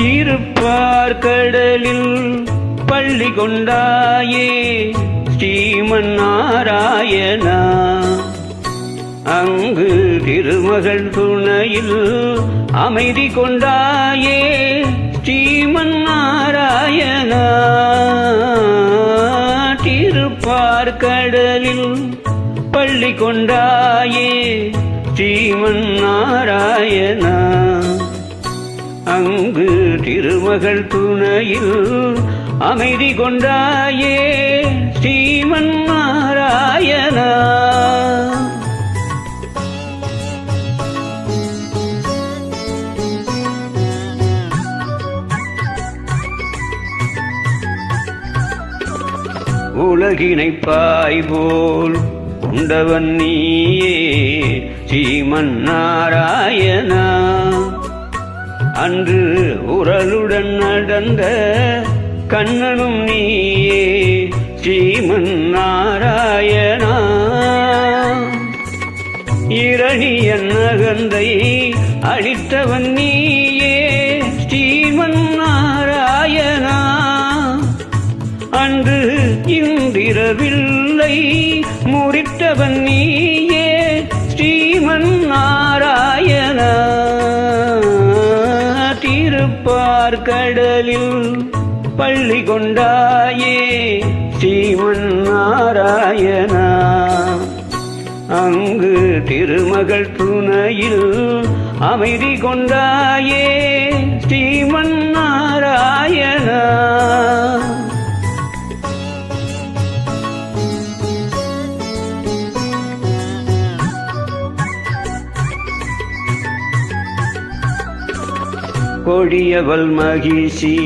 திருப்பார் கடலில் பள்ளி கொண்டாயே ஸ்ரீமன் நாராயணா அங்கு திருமகள் துணையில் அமைதி கொண்டாயே ஸ்ரீமன் நாராயணா திருப்பார் கடலில் பள்ளி கொண்டாயே ஸ்ரீமன் நாராயணா அங்கு திருமகள் துணையில் அமைதி கொண்டாயே ஸ்ரீமன் நாராயணா. உலகினைப்பாய் போல் உண்டவன் நீயே ஸ்ரீமன் நாராயணா. அன்று உரலுடன் நடந்த கண்ணனும் நீயே ஸ்ரீமன் நாராயணா. இரணியன் நகந்தை அழித்தவன் நீயே ஸ்ரீமன் நாராயணா. அன்று இந்திரவில்லை முறித்தவன் நீயே திருப்பார் கடலில் பள்ளி கொண்டாயே சீமன் நாராயணா. அங்கு திருமகள் துணையில் அமைதி கொண்டாயே ஸ்ரீ கொடியவள் மகிஷி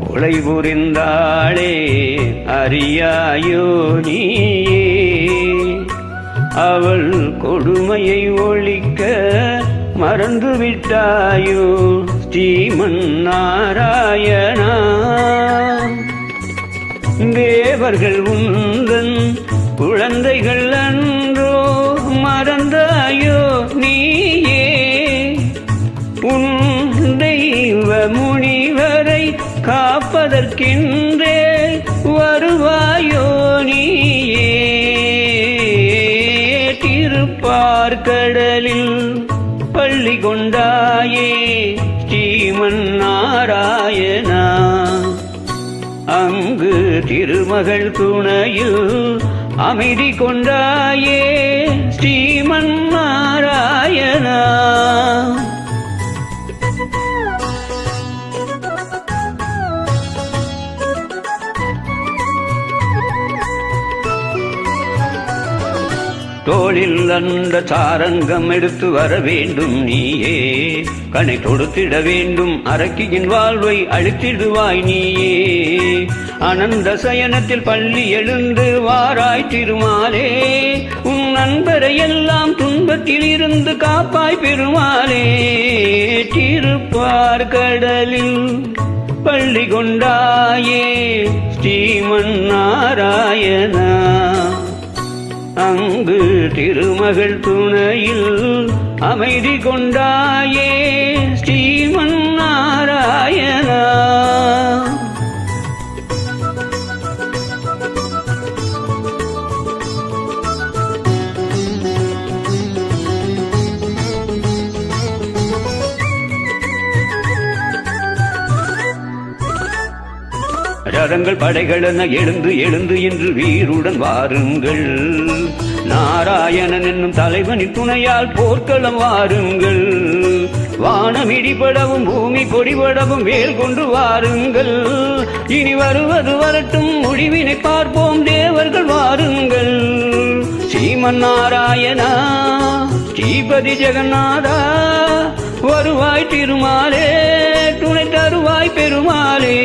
கொலை புரிந்தாளே அறியாயோ நீயே. அவள் கொடுமையை ஒழிக்க மறந்து விட்டாயோ ஸ்ரீமன் நாராயணா தேவர்கள் உந்தன் குழந்தைகள் அன்றோ மறந்தாயோ காப்பதற்கென்றே வருவாயோ நீயே? திருப்பார் கடலில் பள்ளி கொண்டாயே ஸ்ரீமன் நாராயணா. அங்கு திருமகள் துணையில் அமைதி கொண்டாயே ஸ்ரீமன் நாராயணா. தோளில் அந்த சாரங்கம் எடுத்து வர வேண்டும் நீயே. கணை தொடுத்திட வேண்டும் அரக்கியின் வாழ்வை அழித்திடுவாய் நீயே. அனந்த சயனத்தில் பள்ளி எழுந்து வாராய் திருமாலே. உன் நண்பரை எல்லாம் துன்பத்தில் இருந்து காப்பாய் பெருமாளே. திருப்பார் கடலில் பள்ளி கொண்டாயே ஸ்ரீமன் நாராயணா. அங்கு திருமகள் துணையில் அமைதி கொண்டாயே ஸ்ரீமன் நாராயணா ரதங்கள் படைகளென எழுந்து எழுந்து என்று வீருடன் வாருங்கள். நாராயணன் என்னும் தலைவனின் துணையால் போர்க்களம் வாருங்கள். வானம் இடிபடவும் பூமி பொடிபடவும் வேல் கொண்டு வாருங்கள். இனி வருவது வரட்டும் முடிவினை பார்ப்போம் தேவர்கள் வாருங்கள். ஸ்ரீமன் நாராயணா ஸ்ரீபதி ஜெகநாதா வருவாய் திருமாலே துணை தருவாய் பெருமாளே.